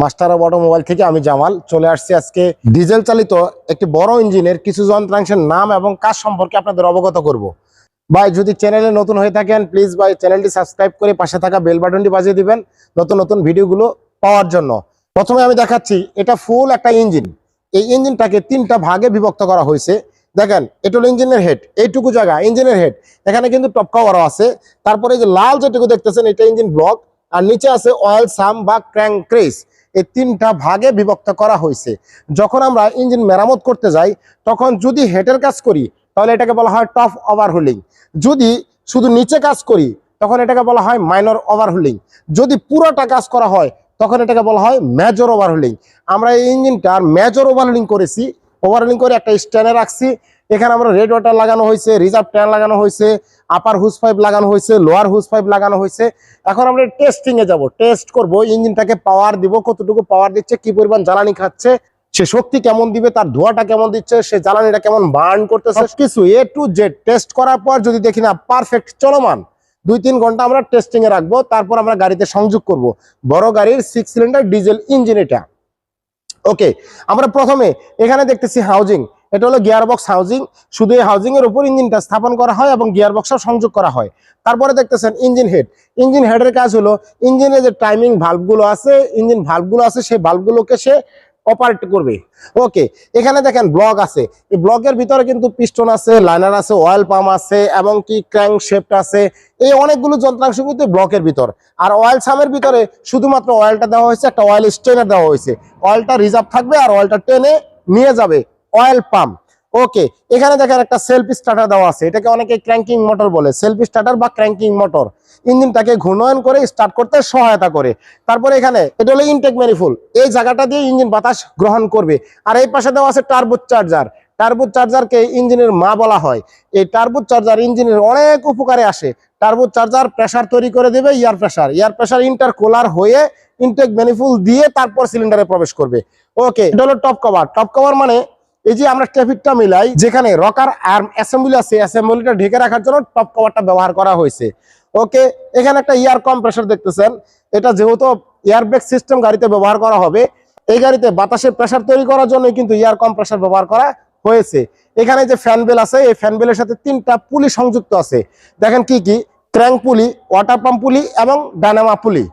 Master of automobile থেকে আমি জামাল চলে আসছি আজকে ডিজেল চালিত একটি বড় ইঞ্জিনের কিছু যন্ত্রাংশের নাম এবং কাজ সম্পর্কে আপনাদের অবগত করব। ভাই, যদি চ্যানেলে নতুন হয়ে থাকেন প্লিজ ভাই চ্যানেলটি সাবস্ক্রাইব করে পাশে থাকা বেল বাটনটি বাজিয়ে দিবেন নতুন নতুন ভিডিওগুলো পাওয়ার জন্য। প্রথমে আমি দেখাচ্ছি, এটা ফুল একটা ইঞ্জিন। এই ইঞ্জিনটাকে তিনটা ভাগে বিভক্ত করা হয়েছে। দেখেন, এটা ইঞ্জিনের হেড এইটুকু জায়গা, ইঞ্জিনের হেড এখানে কিন্তু টপ কভারও আছে। তারপরে যে লাল যেটুকু দেখতেছেন, এটা ইঞ্জিন ব্লক আর নিচে আছে অয়েল সাম বা ক্র্যাঙ্ক ক্রেস। এই তিনটা ভাগে বিভক্ত করা হয়েছে। যখন আমরা ইঞ্জিন মেরামত করতে যাই, তখন যদি হেটের কাজ করি, তাহলে এটাকে বলা হয় টপ ওভারহোলিং যদি শুধু নিচে কাজ করি, তখন এটাকে বলা হয় মাইনর ওভারহোলিং যদি পুরোটা কাজ করা হয়, তখন এটাকে বলা হয় মেজর ওভারহোলিং আমরা এই ইঞ্জিনটার মেজর ওভারহোলিং করেছি। ওভারহোলিং করে একটা স্ট্যান্ডে রাখছি। এখানে আমরা রেড ওয়াটার লাগানো হয়েছে রিজার্ভ ট্যান লাগানো হয়েছে আপার হুস পাইপ লাগানো হয়েছে লোয়ার হুস পাইপ লাগানো হয়েছে। এখন আমরা টেস্টিং এ যাব টেস্ট করব, ইঞ্জিনটাকে পাওয়ার দিব, কতটুকু পাওয়ার দিচ্ছে, কি পরিমাণ জ্বালানি খাচ্ছে, সে শক্তি কেমন দিবে, তার ধোঁয়াটা কেমন দিচ্ছে, সে জ্বালানিটা কেমন বার্ন করতেছে কিছু এ টু জেড টেস্ট করার পর যদি দেখি না পারফেক্ট চলমান, দুই তিন ঘণ্টা আমরা টেস্টিং এ রাখব, তারপর আমরা গাড়িতে সংযোগ করব। বড় গাড়ির সিক্স সিলিন্ডার ডিজেল ইঞ্জিন এটা। ওকে আমরা প্রথমে এখানে দেখতেছি হাউজিং এটা হলো গিয়ার বক্স হাউজিং। শুধু এই হাউজিং এর উপর ইঞ্জিনটা স্থাপন করা হয় এবং গিয়ার বক্সও সংযোগ করা হয়। তারপরে দেখতেছেন ইঞ্জিন হেড। ইঞ্জিন হেডের কাজ হলো, ইঞ্জিনে যে টাইমিং ভাল্বগুলো আছে, ইঞ্জিন ভাল্বগুলো আছে, সেই ভাল্বগুলোকে সে অপারেট করবে। ওকে এখানে দেখেন ব্লক আছে। এই ব্লকের ভিতরে কিন্তু পিস্টন আছে লাইনার আছে অয়েল পাম্প আছে, এবং কি ক্র্যাঙ্ক শেফট আছে। এই অনেকগুলো যন্ত্রাংশ কিন্তু ব্লকের ভিতর। আর অয়েল সামের ভিতরে শুধুমাত্র অয়েলটা দেওয়া হয়েছে, একটা অয়েল স্টেনার দেওয়া হয়েছে। অয়েলটা রিজার্ভ থাকবে আর অয়েলটা টেনে নিয়ে যাবে। অয়েল পাম্প ওকে এখানে দেখেন একটা সেলফ স্টার্টার দেওয়া আছে। এটাকে অনেকে ক্র্যাঙ্কিং মোটর বলে। সেলফ স্টার্টার বা ক্র্যাঙ্কিং মোটর ইঞ্জিনটাকে ঘূর্ণয়ন করে স্টার্ট করতে সহায়তা করে। তারপরে এখানে, এটা হলো ইনটেক ম্যানিফুল এই জায়গাটা দিয়ে ইঞ্জিন বাতাস গ্রহণ করবে। আর এই পাশে দেওয়া আছে টার্বো চার্জার টার্বো চার্জারকে ইঞ্জিনের মা বলা হয়। এই টার্বো চার্জার ইঞ্জিনের অনেক উপকারে আসে। টার্বো চার্জার প্রেসার তৈরি করে দেবে air pressure air pressure intercooler হয়ে ইনটেক ম্যানিফুল দিয়ে তারপর সিলিন্ডারে প্রবেশ করবে। ওকে এটা হলো টপ কভার টপ কভার মানে এই যে আমরা ট্রাফিকটা মিলাই, যেখানে রকার, আর্ম, অ্যাসেম্বলি আছে, অ্যাসেম্বলিটা ঢেকে রাখার জন্য টপ কভারটা ব্যবহার করা হয়েছে। ওকে, এখানে একটা ইয়ার কম্প্রেসার দেখতেছেন। এটা যেহেতু এয়ার ব্রেক সিস্টেম গাড়িতে ব্যবহার করা হবে, এই গাড়িতে বাতাসের প্রেসার তৈরি করার জন্য কিন্তু ইয়ার কম্প্রেসার ব্যবহার করা হয়েছে। এখানে যে ফ্যান বেল আছে, এই ফ্যান বেলের সাথে তিনটা পুলি সংযুক্ত আছে। দেখেন কি কি? ক্র্যাঙ্ক পুলি, ওয়াটার পাম্প পুলি এবং ডানামা পুলি।